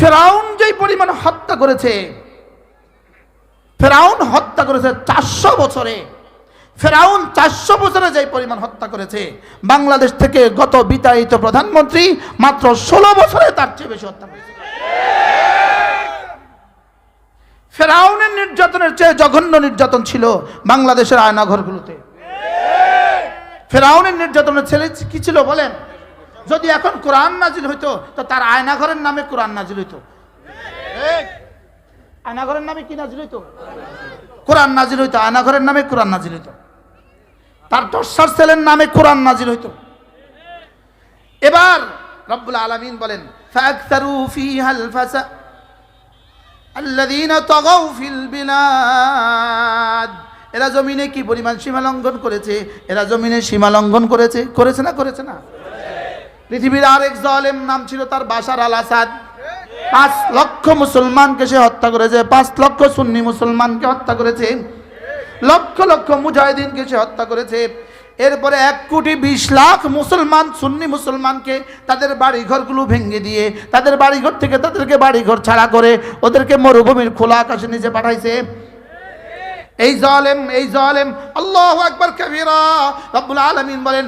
ফেরাউন যেই পরিমাণ হত্যা করেছে, ফেরাউন হত্যা করেছে চারশো বছরে। ফেরাউন চারশো বছরে যে পরিমাণ হত্যা করেছে, বাংলাদেশ থেকে গত বিতাড়িত প্রধানমন্ত্রী মাত্র ষোলো বছরে তার চেয়ে বেশি হত্যা করেছে। ফেরাউনের নির্যাতনের চেয়ে জঘন্য নির্যাতন ছিল বাংলাদেশের আয়নাঘরগুলোতে। ফেরাউনের নির্যাতনের ছেলে কি ছিল বলেন? যদি এখন কোরআন নাজিল হইতো তো তার আয়নাঘরের নামে কোরআন নাজিল হইতো। আয়নাঘরের নামে কি নাজিল হইতো? কোরআন নাজিল হইতো আয়নাঘরের নামে কোরআন নাজিল হইতো। তার টর্সার সেলের নামে কোরআন নাজিল হইতো। এবার রব্বুল আলামিন বলেন এরা জমিনে কি পরিমাণ সীমা লঙ্ঘন করেছে? এরা জমিনে সীমা লঙ্ঘন করেছে? করেছে না করেছে না? পৃথিবীর আরেক জালেম নাম ছিল তার বাসার আল আসাদ। পাঁচ লক্ষ মুসলমানকে সে হত্যা করেছে, পাঁচ লক্ষ সুন্নি মুসলমানকে হত্যা করেছে, লক্ষ লক্ষ মুজাহিদিনকে সে হত্যা করেছে। এরপরে এক কোটি বিশ লাখ মুসলমান, সুন্নি মুসলমানকে তাদের বাড়িঘরগুলো ভেঙে দিয়ে, তাদের বাড়িঘর থেকে তাদেরকে বাড়িঘর ছাড়া করে ওদেরকে মরুভূমির খোলা আকাশে নিচে পাঠাইছে। এই জালেম এই জালেম, আল্লাহ আকবার কবীরা, রব্বুল আলামিন বলেন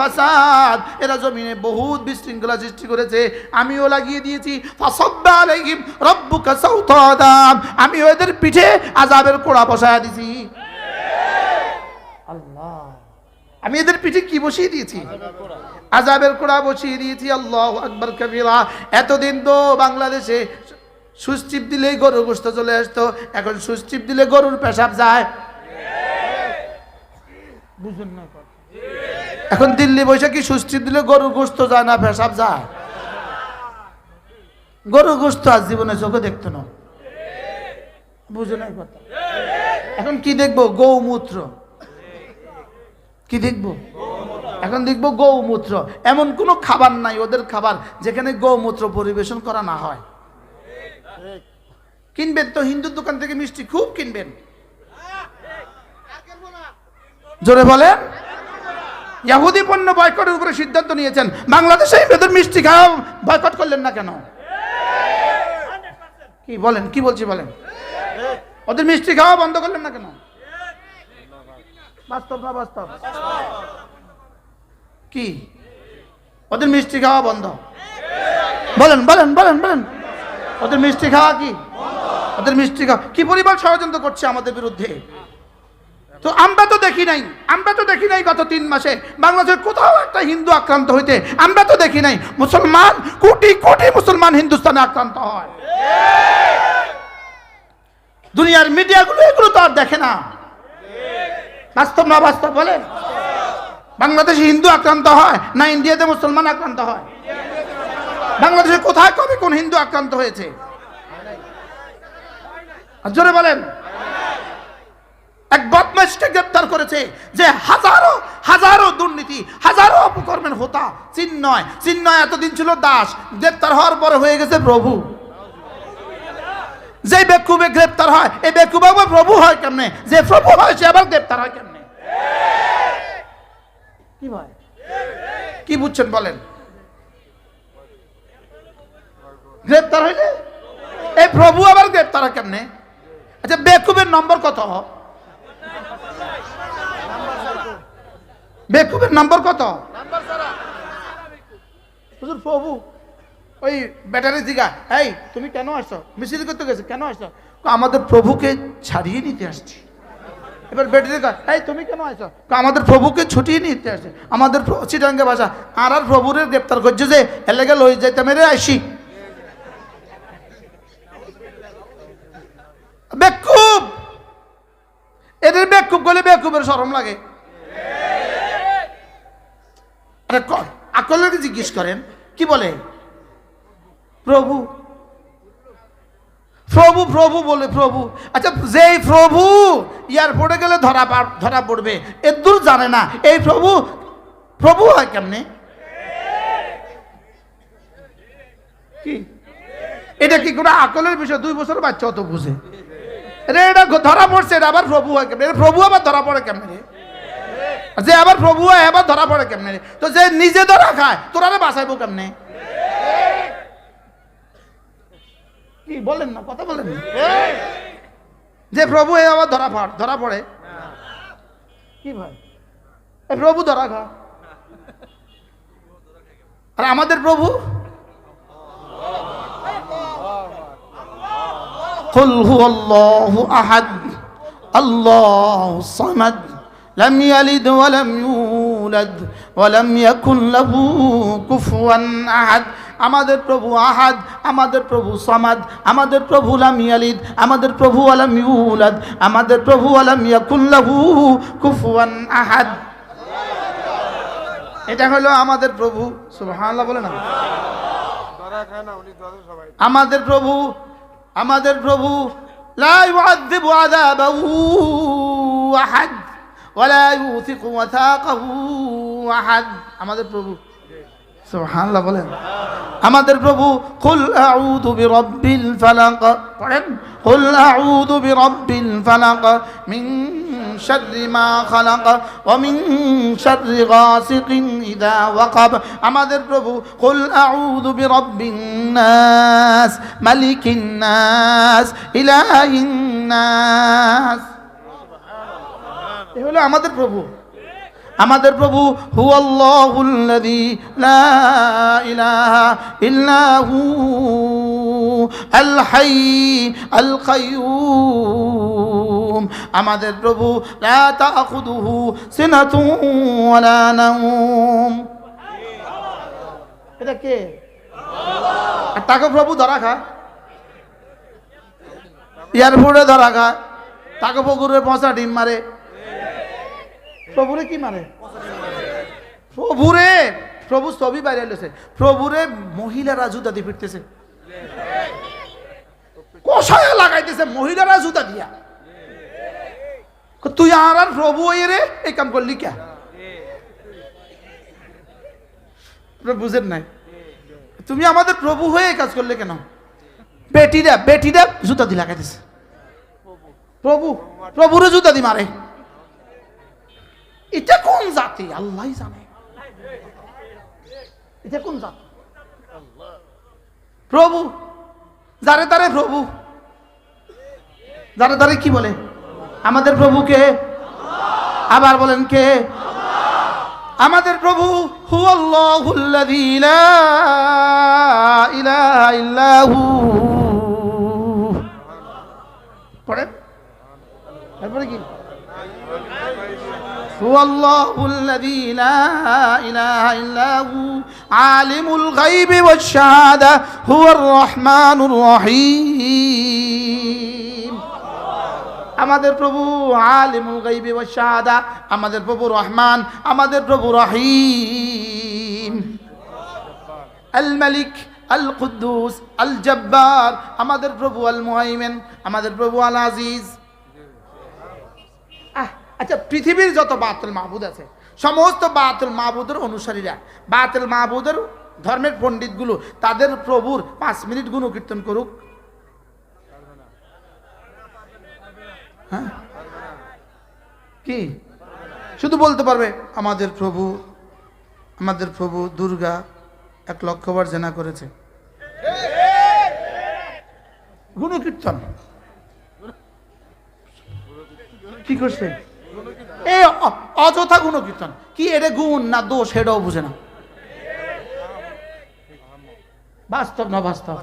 ফাসাদ। এরা জমিনে বহুত বিশৃঙ্খলা সৃষ্টি করেছে। আমিও লাগিয়ে দিয়েছি। আমি ওদের পিঠে আজাবের কোড়া বসায় দিয়েছি আল্লাহ। আমি এদের পিঠে কি বসিয়ে দিয়েছি? আজাবের কোড়া বসিয়ে দিয়েছি। আল্লাহ আকবর কবিরা। এতদিন তো বাংলাদেশে সুস্থিপ দিলেই গরু গোস্ত চলে আসতো। এখন সুস্থিপ দিলে গরুর পেশাব যায়। বুঝুন না। এখন দিল্লি বৈশাখী সুস্থিপ দিলে গরুর গোস্ত যায় না পেশাব যায়? গরু গোস্ত আজ জীবনে চোখে দেখতো না। বুঝুন না কথা। এখন কি দেখব? গৌমূত্র। কি দেখব? এখন দেখব গৌমূত্র। এমন কোনো খাবার নাই, ওদের খাবার যেখানে গৌমূত্র পরিবেশন করা না হয়। কিনবেন তো, হিন্দুর দোকান থেকে মিষ্টি খুব কিনবেন। জোরে বলেন। ইয়াহুদি পণ্য বয়কটের উপরে সিদ্ধান্ত নিয়েছেন, বাংলাদেশে এদের মিষ্টি খাওয়া বয়কট করলেন না কেন? কি বলেন, কি বলছি বলেন? ওদের মিষ্টি খাওয়া বন্ধ করলেন না কেন? বাস্তব না বাস্তব? কি? ওদের মিষ্টি খাওয়া বন্ধ। বলেন বলেন বলেন বলেন। ওদের মিষ্টি খাওয়া কি? ওদের মিষ্টি খাওয়া। কি পরিমাণ ষড়যন্ত্র করছে আমাদের বিরুদ্ধে? তো আমরা তো দেখি নাই, আমরা তো দেখি নাই গত তিন মাসে বাংলাদেশের কোথাও একটা হিন্দু আক্রান্ত হইতে, আমরা তো দেখি নাই, মুসলমান, কোটি কোটি মুসলমান হিন্দুস্তানে আক্রান্ত হয়। দুনিয়ার মিডিয়াগুলো এগুলো তো আর দেখে না। বাস্তব না বাস্তব বলেন? বাংলাদেশে হিন্দু আক্রান্ত হয়, না ইন্ডিয়াতে মুসলমান আক্রান্ত হয়। বাংলাদেশে কোথায় কবে কোন হিন্দু আক্রান্ত হয়েছে? জোরে বলেন। এক বদমাইশকে গ্রেপ্তার করেছে যে হাজারো হাজারো দুর্নীতি হাজারো অপকর্মের হোতা চিন্ময়। চিন্ময় এতদিন ছিল দাস গ্রেপ্তার হওয়ার পরে হয়ে গেছে প্রভু। যে বেকুবে গ্রেপ্তার হয় এই বেকুবে আবার প্রভু হয় কেমনে? যে প্রভু হয় সে আবার গ্রেপ্তার হয় কেমনে? কি ভাই কি বুঝছেন বলেন? গ্রেপ্তার হইলে? এই প্রভু আবার গ্রেপ্তার কেমনে? আচ্ছা বেকুবের নম্বর কত? বেকুবের নম্বর কত? প্রভু, ওই ব্যাটারি দিঘা এই, তুমি কেন আসছো? মিছিল করতে গেছো, কেন আসছো? আমাদের প্রভুকে ছাড়িয়ে নিতে আসছি। এবার ব্যাটারি দিঘা এই, তুমি কেন আসছো? আমাদের প্রভুকে ছুটিয়ে নিতে আসছে। আমাদের চিটাঙ্গে ভাষা, আর আর প্রভুরে গ্রেপ্তার করছে যে এলাকা লই যাইতে মেরে আসি বেকুব! এদের বেকুব বলে বেকুবের শরম লাগে। আরে ক- আকলের জিজ্ঞেস করেন, কি বলে? প্রভু। প্রভু প্রভু বলে প্রভু। আচ্ছা যেই প্রভু এয়ারপোর্টে গেলে ধরা ধরা পড়বে এর দূর জানে না, এই প্রভু প্রভু হয় কেমনে? কি? এটা কি কোনো আকলের বিষয়? দুই বছর বাচ্চা অত বুঝে। রে, এটা ধরা পড়ছে, এটা আবার প্রভু হয় কেমনে? প্রভু আবার ধরা পড়ে কেমনে? যে আবার প্রভু হয় আবার ধরা পড়ে কেমনে? তো যে নিজে ধরা খায় তোরা বাঁচাইবো কেমনে? বলেন না, কথা বলেন যে প্রভু, এ আবার ধরা পড় ধরা পড়ে। কি ভাই? প্রভু ধরা খা। আর আমাদের প্রভু? قل هو الله أحد الله الصمد لم يلد ولم يولد ولم يكن له كفوا أحد আমাদের প্রভু আহাদ আমাদের প্রভু সমাদ আমাদের প্রভু লাম ইয়ালিদ আমাদের প্রভু আলাম ইউলাদ আমাদের প্রভু আলাম ইয়াকুল্লাহু কুফুয়ান আহাদ এটা হলো আমাদের প্রভু সুবহানাল্লাহ বলে না ধরা খায় না উনি ধরে সবাই আমাদের প্রভু আমাদের প্রভু আমাদের প্রভু। সুবহানাল্লাহ বলেন। আমাদের প্রভু, কুল আউযু বিরাব্বিল ফালাক পড়েন কুল আউযু বিরাব্বিল ফালাক মিন শাররি ما خلق ومن شر غاسق إذا وقب আমাদের প্রভু قل أعوذ برب الناس ملك الناس إله الناس এ হলো আমাদের প্রভু আমাদের প্রভু হু হাইয়্যু আল আমাদের প্রভু এটা কে? আর তাকে প্রভু ধরা খা। এয়ারপোর্টে ধরা খায় তাকে পুকুরে পচা ডিম মারে। প্রভুরে কি মারে? প্রভুরে, প্রভু ছবি বাইরে এলেছে প্রভুরে মহিলারা জুতা দিয়ে ফিরতেছে। কষায় লাগাইতেছে মহিলারা জুতা দিয়া তুই আর আর প্রভু রে, এই কাম করলি কে? বুঝেন নাই? তুমি আমাদের প্রভু হয়ে কাজ করলে কেন? বেটিরা বেটিরা জুতা দি লাগাইতেছে। প্রভু, প্রভুরে জুতা দি মারে। এটা কোন জাতি? আল্লাহ জানে। এটা কোন জাতি? প্রভু। যারে তারে প্রভু। যারে তারে কি বলে? আমাদের প্রভুকে আবার বলেন কে? আমাদের প্রভু তারপরে কি? هو الله الذي لا إله إلا هو عالم الغيب والشهادة هو الرحمن الرحيم আমাদের প্রভু আলিমুল গাইবি ওয়া শাহাদা আমাদের প্রভু রহমান আমাদের প্রভু রহিম আল মালিক আল কুদ্দুস আল জব্বার আমাদের প্রভু আল মুহাইমেন আমাদের প্রভু আল আজিজ আহ, আচ্ছা পৃথিবীর যত বাতুল মাহবুদ আছে, সমস্ত বাতুল মাহবুদের অনুসারীরা, বাতুল মাহবুদের ধর্মের পণ্ডিতগুলো, তাদের প্রভুর পাঁচ মিনিট গুণ কীর্তন করুক। হ্যাঁ? কি? শুধু বলতে পারবে, আমাদের প্রভু আমাদের প্রভু দুর্গা এক লক্ষবার জেনা করেছে। গুণকীর্তন। কি করছে? এই অ- অযথা গুণকীর্তন কি এটা গুণ না দোষ সেটাও বুঝে না বাস্তব না বাস্তব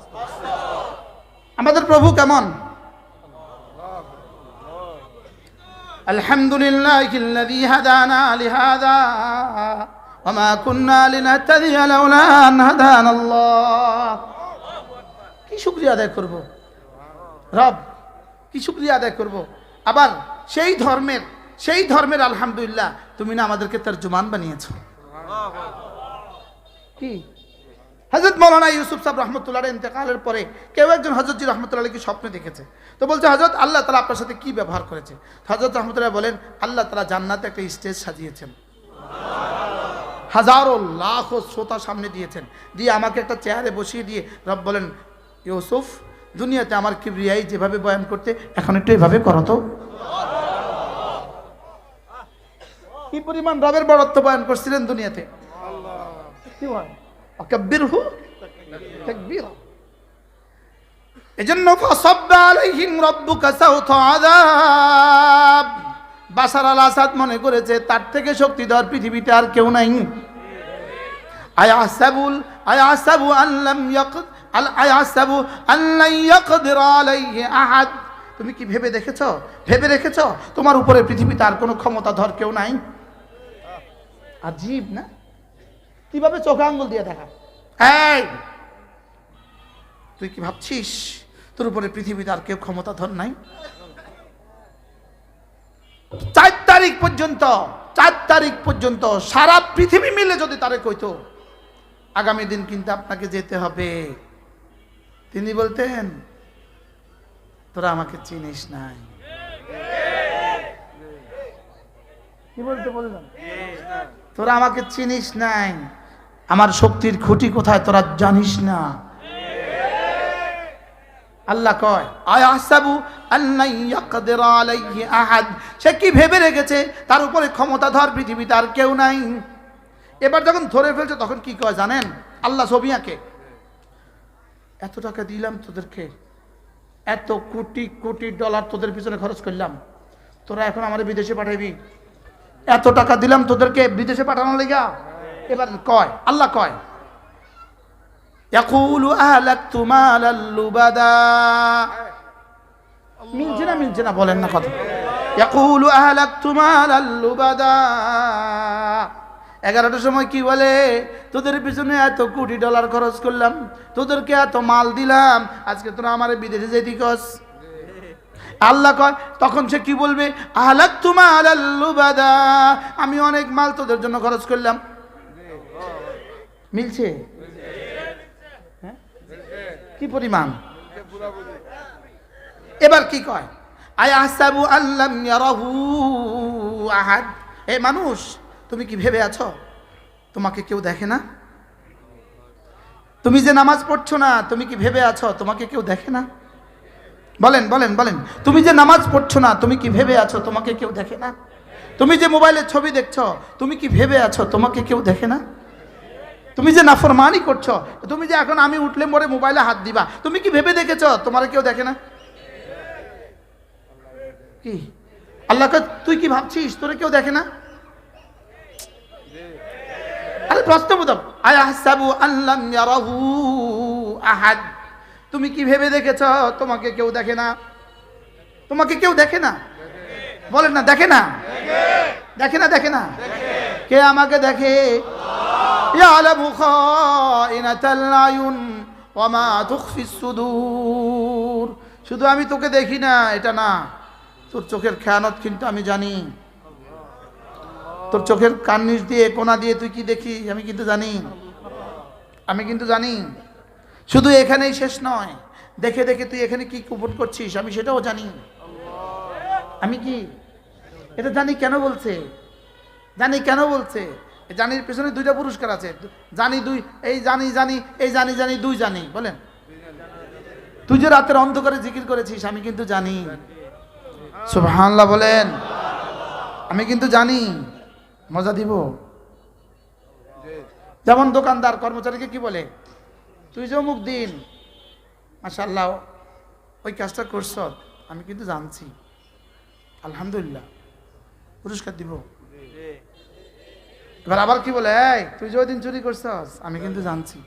আমাদের প্রভু কেমন আলহামদুলিল্লাহ الذي هدانا لهذا وما كنا لنهتدي لولا أن هدانا الله কি শুক্রিয়া আদায় করব রব কি শুক্রিয়া আদায় করব আবার সেই ধর্মের সেই ধর্মের আলহামদুলিল্লাহ তুমি না আমাদেরকে তার জুমান বানিয়েছ। কি? হজরত মৌলানা ইউসুফ সাহেব রহমতুল্লাহ ইন্তেকালের পরে কেউ একজন হজরতজি রহমতুল্লাহকে স্বপ্নে দেখেছে। তো বলছে হজরত আল্লাহ তালা আপনার সাথে কি ব্যবহার করেছে? হজরত রহমতুল্লাহ বলেন, আল্লাহ তালা জান্নাতে একটা স্টেজ সাজিয়েছেন। হাজারো লাখো শ্রোতা সামনে দিয়েছেন। দিয়ে আমাকে একটা চেয়ারে বসিয়ে দিয়ে রব বলেন, ইউসুফ, দুনিয়াতে আমার কিবরিয়াই যেভাবে বয়ান করতে, এখন একটু এভাবে করো তো। কি পরিমাণ রবের বড়ত্ব বয়ান করছিলেন দুনিয়াতে? এজন্য বাশার আল আসাদ মনে করেছে, তার থেকে শক্তিধর পৃথিবীতে আর কেউ নাই। আল তুমি কি ভেবে দেখেছ? ভেবে রেখেছো তোমার উপরে পৃথিবীতে আর কোনো ক্ষমতাধর কেউ নাই? আজীব না? কীভাবে চোখে আঙ্গুল দিয়ে দেখা? এই! তুই কি ভাবছিস তোর উপরে পৃথিবীতে আর কেউ ক্ষমতা ধর নাই? চার তারিখ পর্যন্ত চার তারিখ পর্যন্ত সারা পৃথিবী মিলে যদি তারে কইতো আগামী দিন কিন্তু আপনাকে যেতে হবে। তিনি বলতেন তোরা আমাকে চিনিস নাই। কি বলতে বললাম? তোরা আমাকে চিনিস নাই। আমার শক্তির খুঁটি কোথায় তোরা জানিস না। আল্লাহ কয় আয়াসাবু ইয়াকদির আলাইহি আহাদ। সে কি ভেবে রেখেছে? তার উপরে ক্ষমতাধর পৃথিবীতে আর কেউ নাই। এবার যখন ধরে ফেলছে, তখন কি কয় জানেন? আল্লাহ ছবিয়াকে এত টাকা দিলাম তোদেরকে, এত কোটি কোটি ডলার তোদের পিছনে খরচ করলাম। তোরা এখন আমার বিদেশে পাঠাবি এত টাকা দিলাম তোদেরকে বিদেশে পাঠানোর লেগা? এবার কয়, আল্লাহ কয়, ইয়াকুলু আহলাকতু মালাল লুবাদা। মিলছে না মিলছে না, বলেন না কথা। ইয়াকুলু আহলাকতু মালাল লুবাদা। এগারোটার সময় কি বলে, তোদের পিছনে এত কোটি ডলার খরচ করলাম, তোদেরকে এত মাল দিলাম, আজকে তোরা আমার বিদেশে যেতে কস। আল্লাহ কয়, তখন সে কি বলবে? আহলাক তোমা আলাল্লুবাদা আমি অনেক মাল তোদের জন্য খরচ করলাম। মিলছে? হ্যাঁ? কি পরিমাণ? এবার কি কয়? আয় আহসাবু আল্লাম ইয়ারাহু আহাদ। এ মানুষ, তুমি কি ভেবে আছো? তোমাকে কেউ দেখে না? তুমি যে নামাজ পড়ছো না, তুমি কি ভেবে আছো? তোমাকে কেউ দেখে না? বলেন বলেন বলেন। তুমি যে নামাজ পড়ছো না, তুমি কি ভেবে আছো তোমাকে কেউ দেখে না? তুমি যে মোবাইলে ছবি দেখছ, তুমি কি ভেবে আছো তোমাকে কেউ দেখে না? তুমি যে নাফরমানি করছ, তুমি যে এখন আমি উঠলে মরে মোবাইলে হাত দিবা, তুমি কি ভেবে দেখেছ তোমার কেউ দেখে না? কি? আল্লাহকে তুই কি ভাবছিস তোরে কেউ দেখে না? আরে প্রশ্ন বোধম আয়াহসাবু আল্লাম ইয়ারাহু আহাদ? তুমি কি ভেবে দেখেছ? তোমাকে কেউ দেখে না। তোমাকে কেউ দেখে না? বলেন না, দেখে না? দেখে না দেখে না? কে আমাকে দেখে? শুধু আমি তোকে দেখি না, এটা না। তোর চোখের খেয়ানত কিন্তু আমি জানি। তোর চোখের কান্নিস দিয়ে, কোনা দিয়ে তুই কি দেখি? আমি কিন্তু জানি। আমি কিন্তু জানি। শুধু এখানেই শেষ নয়। দেখে দেখে তুই এখানে কি কুপন করছিস? আমি সেটাও জানি। আমি কি? এটা জানি কেন বলছে? জানি কেন বলছে? জানির পেছনে দুইটা পুরস্কার আছে। জানি দুই, এই জানি জানি, এই জানি জানি, দুই জানি, বলেন। তুই যে রাতের অন্ধকারে জিকির করেছিস, আমি কিন্তু জানি। সুবহানাল্লাহ বলেন। আমি কিন্তু জানি। মজা দিব। যেমন দোকানদার, কর্মচারীকে কি বলে? তুই যে অমুক দিন মাসাল্লাহ ওই কাজটা করছ, আমি কিন্তু জানছি। আলহামদুলিল্লাহ, পুরস্কার দিব। এবার আবার কি বলে, এই, তুই যে ওই দিন চুরি করছস, আমি কিন্তু জানছি।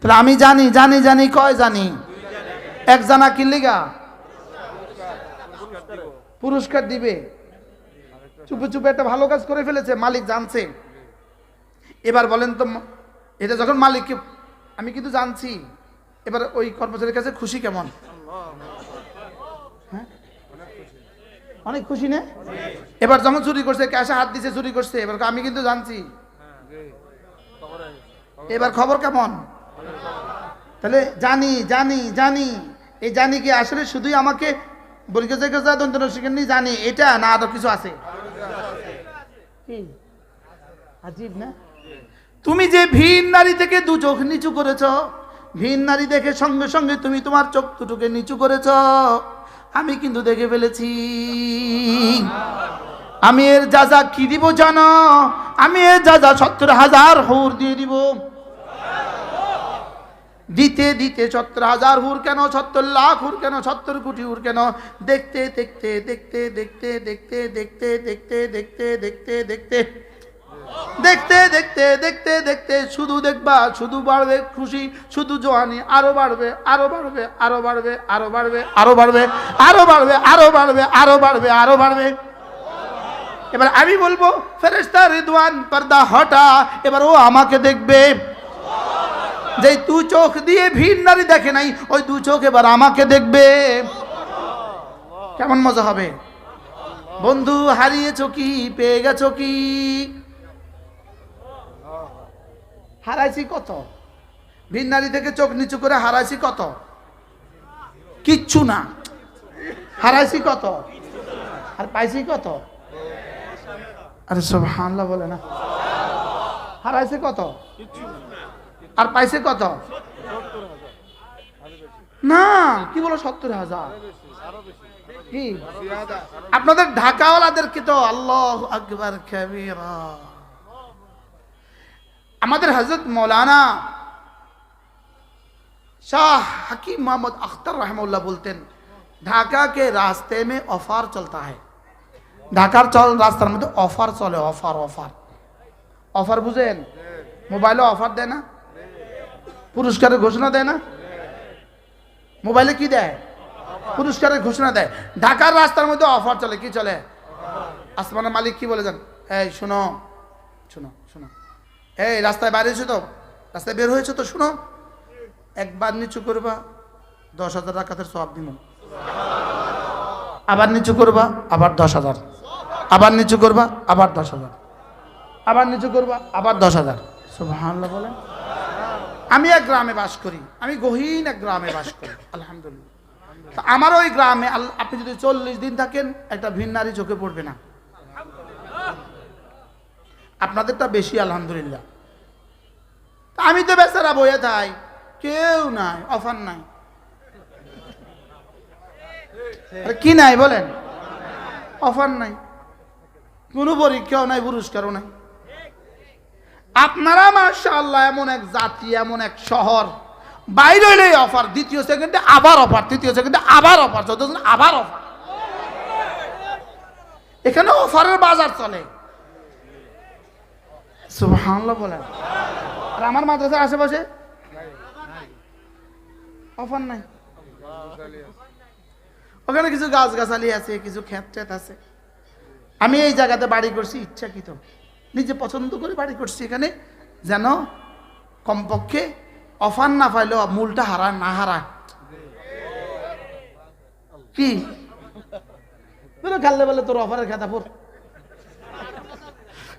তাহলে আমি জানি জানি জানি, কয় জানি? এক জানা কিল্লিগা পুরস্কার দিবে। চুপে চুপে একটা ভালো কাজ করে ফেলেছে, মালিক জানছে। এবার বলেন তো এটা যখন মালিককে, আমি কিন্তু জানছি, এবার ওই কর্মচারীর কাছে খুশি কেমন? হ্যাঁ? অনেক খুশি না? এবার যখন চুরি করছে, ক্যাশে হাত দিছে, চুরি করছে, এবার আমি কিন্তু জানছি। এবার খবর কেমন? তাহলে জানি জানি জানি। এই জানি কি আসলে শুধুই আমাকে দন্ত জানি। এটা না আরও কিছু আছে? আজীব না? তুমি যে ভিন নারী থেকে দু চোখ নিচু করেছ ভিন নারী দেখে সঙ্গে সঙ্গে তুমি তোমার চোখ দুটোকে নিচু করেছ আমি কিন্তু দেখে ফেলেছি আমি এর যা যা কি দিব জানো আমি এর যা যা সত্তর হাজার হৌর দিয়ে দিব দিতে দিতে সত্তর হাজার হুর কেন সত্তর লাখ হুর কেন সত্তর কোটি হুর কেন দেখতে দেখতে দেখতে দেখতে দেখতে দেখতে দেখতে দেখতে দেখতে দেখতে দেখতে দেখতে দেখতে দেখতে শুধু দেখবা, শুধু বাড়বে খুশি, শুধু জোয়ানি, আরও বাড়বে আরও বাড়বে আরও বাড়বে আরও বাড়বে আরও বাড়বে আরও বাড়বে আরও বাড়বে আরও বাড়বে আরও বাড়বে। এবার আমি বলব ফেরেস্তা রিদওয়ান পর্দা হটা, এবার ও আমাকে দেখবে। যে দু চোখ দিয়ে ভিড় নারী দেখে নাই, ওই দু চোখ এবার আমাকে দেখবে। কেমন মজা হবে? বন্ধু, হারিয়েছ কি, পেয়ে গেছো কি? হারাইছি কত? ভিন নারী থেকে চোখ নিচু করে হারাইছি কত? কিচ্ছু না। হারাইছি কত? আর পাইছি কত? আরে সব হামলা বলে না। হারাইছে কত? আর পাইছে কত? না, কি বলো সত্তর হাজার? কি? আপনাদের ঢাকাওয়ালাদেরকে তো আল্লাহ আকবর কবিরা আমাদের হজরত মৌলানা शाह हकीम मोहम्मद अख्तर रहमुल्लाह बोलते हैं ढाका के रास्ते में ऑफर चलता है ঢাকার চল রাস্তার মধ্যে অফার চলে অফার অফার অফার বুঝেন মোবাইলে অফার দেয় না পুরস্কারের ঘোষণা দেয় না মোবাইলে কি দেয় পুরস্কারের ঘোষণা দেয় ঢাকার রাস্তার মধ্যে অফার চলে কি চলে আসমানের মালিক কি বলে যান এই শোনো শোনো শোনো এই, রাস্তায় বাইরে হয়েছো তো? রাস্তায় বের হয়েছো তো, শোনো। একবার নিচু করবা, দশ হাজার রাখাতের সব দিব আবার নিচু করবা, আবার দশ হাজার। আবার নিচু করবা, আবার দশ হাজার। আবার নিচু করবা, আবার দশ হাজার। সুবহানাল্লাহ বলেন। আমি এক গ্রামে বাস করি, আমি গহীন এক গ্রামে বাস করি, আলহামদুলিল্লাহ। আমার ওই গ্রামে আপনি যদি চল্লিশ দিন থাকেন, একটা ভিন নারী চোখে পড়বে না। আপনাদেরটা বেশি, আলহামদুলিল্লাহ। আমি তো বেচারা বয়ে থাই, কেউ নাই, অফার নাই। কি নাই বলেন? অফার নাই। কোনো পরীক্ষাও নাই, পুরস্কারও নাই। আপনারা মাশাআল্লাহ এমন এক জাতি, এমন এক শহর। বাইরে হইলেই অফার, দ্বিতীয় সেকেন্ডে আবার অফার, তৃতীয় সেকেন্ডে আবার অফার, চতুর্থ আবার অফার। এখানে অফারের বাজার চলে। সুবহানাল্লাহ বলেন। আর আমার মাদ্রাসার আশেপাশে? অফার নাই। ওখানে কিছু গাছ গাছালি আছে, কিছু ক্ষেত টেত আছে। আমি এই জায়গাতে বাড়ি করছি, ইচ্ছাকৃত। নিজে পছন্দ করে বাড়ি করছি এখানে, যেন কমপক্ষে অফার না পাইলেও মূলটা হারা না হারা কি? খেললে বলে তোর অফারের খেতাপুর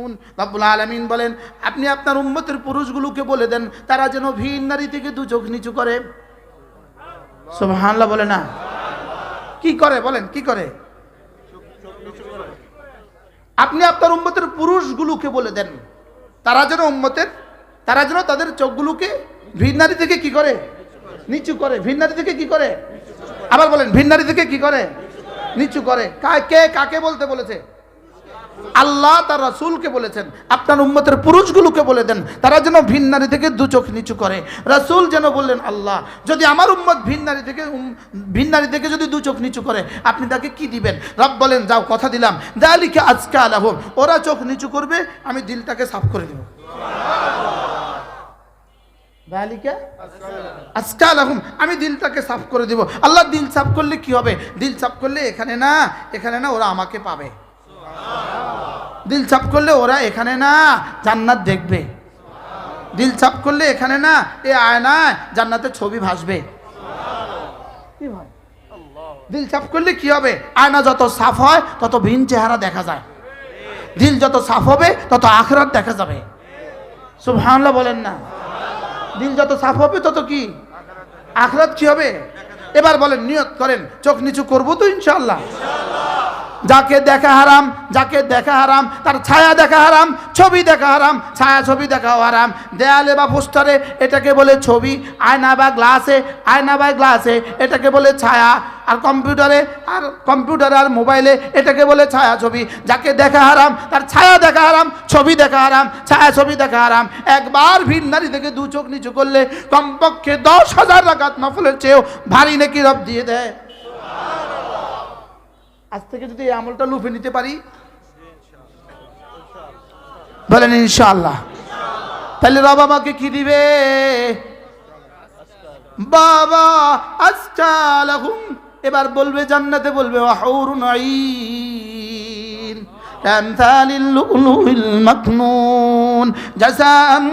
তাসনাউন রব্বুল আলামিন বলেন, আপনি আপনার উম্মতের পুরুষগুলোকে বলে দেন, তারা যেন ভিন নারী থেকে দু চোখ নিচু করে। সুবহানাল্লাহ বলে না। কি করে বলেন, কি করে? আপনি আপনার উম্মতের পুরুষগুলোকে বলে দেন, তারা যেন উম্মতের, তারা যেন তাদের চোখগুলোকে ভিন্নারি থেকে কি করে? নিচু করে। ভিন্নারি থেকে কি করে? আবার বলেন ভিন্নারি থেকে কি করে? নিচু করে। কে কাকে বলতে বলেছে? আল্লাহ তার রাসূলকে বলেছেন, আপনার উম্মতের পুরুষগুলোকে বলে দেন, তারা যেন ভিন নারী থেকে দু চোখ নিচু করে। রাসূল যেন বললেন, আল্লাহ, যদি আমার উম্মত ভিন নারী থেকে ভিন নারী থেকে যদি দু চোখ নিচু করে, আপনি তাকে কি দিবেন? রব বলেন, যাও, কথা দিলাম। দালিকে আজকে আলাহ ওরা চোখ নিচু করবে, আমি দিলটাকে সাফ করে দেব। আমি দিলটাকে সাফ করে দিব। আল্লাহ, দিল সাফ করলে কি হবে? দিল সাফ করলে এখানে না এখানে না ওরা আমাকে পাবে। দিল চাপ করলে ওরা এখানে না, জান্নাত দেখবে। দিল চাপ করলে এখানে না, এ আয়নায় জান্নাতের ছবি ভাসবে। দিল চাপ করলে কি হবে? আয়না যত সাফ হয়, তত ভিন চেহারা দেখা যায়। দিল যত সাফ হবে, তত আখরাত দেখা যাবে। সুবহানাল্লাহ বলেন না। দিল যত সাফ হবে, তত কি? আখরাত কি হবে? এবার বলেন, নিয়ত করেন, চোখ নিচু করব তো ইনশাল্লাহ যাকে দেখা হারাম, যাকে দেখা হারাম, তার ছায়া দেখা হারাম, ছবি দেখা হারাম, ছায়া ছবি দেখাও হারাম। দেয়ালে বা পোস্টারে এটাকে বলে ছবি, আয়না বা গ্লাসে, আয়না বা গ্লাসে এটাকে বলে ছায়া। আর কম্পিউটারে আর কম্পিউটারে আর মোবাইলে এটাকে বলে ছায়া ছবি। যাকে দেখা হারাম, তার ছায়া দেখা হারাম, ছবি দেখা হারাম, ছায়া ছবি দেখা হারাম। একবার ভিড় নারী থেকে দু চোখ নিচু করলে কমপক্ষে দশ হাজার রাকাত নফলের চেয়েও ভারী নাকি রব দিয়ে দেয়। আজ থেকে যদি এই আমলটা লুফে নিতে পারি, বলেন ইনশাল্লাহ তাহলে রব আমাকে কি দিবে? বাবা আজকালাহুম এবার বলবে, জান্নাতে বলবে মাকনুন। জাযাম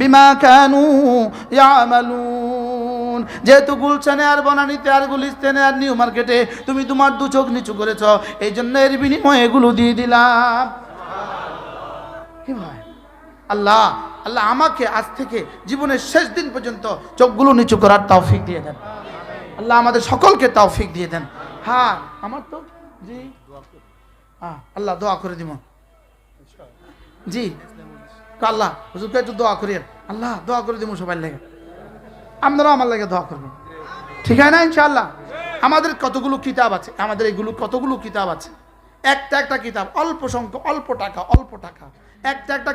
বিমা কানু ইয়ামালুন। থাকুন যেহেতু গুলছানে আর বনানিতে আর গুলিস্তানে আর নিউ মার্কেটে তুমি তোমার দু চোখ নিচু করেছ, এই জন্য এর বিনিময়ে এগুলো দিয়ে দিলাম। কি ভাই? আল্লাহ আল্লাহ আমাকে আজ থেকে জীবনের শেষ দিন পর্যন্ত চোখগুলো নিচু করার তৌফিক দিয়ে দেন। আল্লাহ আমাদের সকলকে তৌফিক দিয়ে দেন। হ্যাঁ আমার তো, জি। হ্যাঁ আল্লাহ দোয়া করে দিব। জি। আল্লাহ, হুজুরকে একটু দোয়া করিয়েন। আল্লাহ, দোয়া করে দিব সবাই লেগে। আপনারাও আমার লাগে দোয়া করবেন। ঠিক আছে না ইনশাল্লাহ আমাদের কতগুলো কিতাব আছে? আমাদের এগুলো কতগুলো কিতাব আছে? একটা একটা কিতাব, অল্প সংখ্যক, অল্প টাকা অল্প টাকা। একটা একটা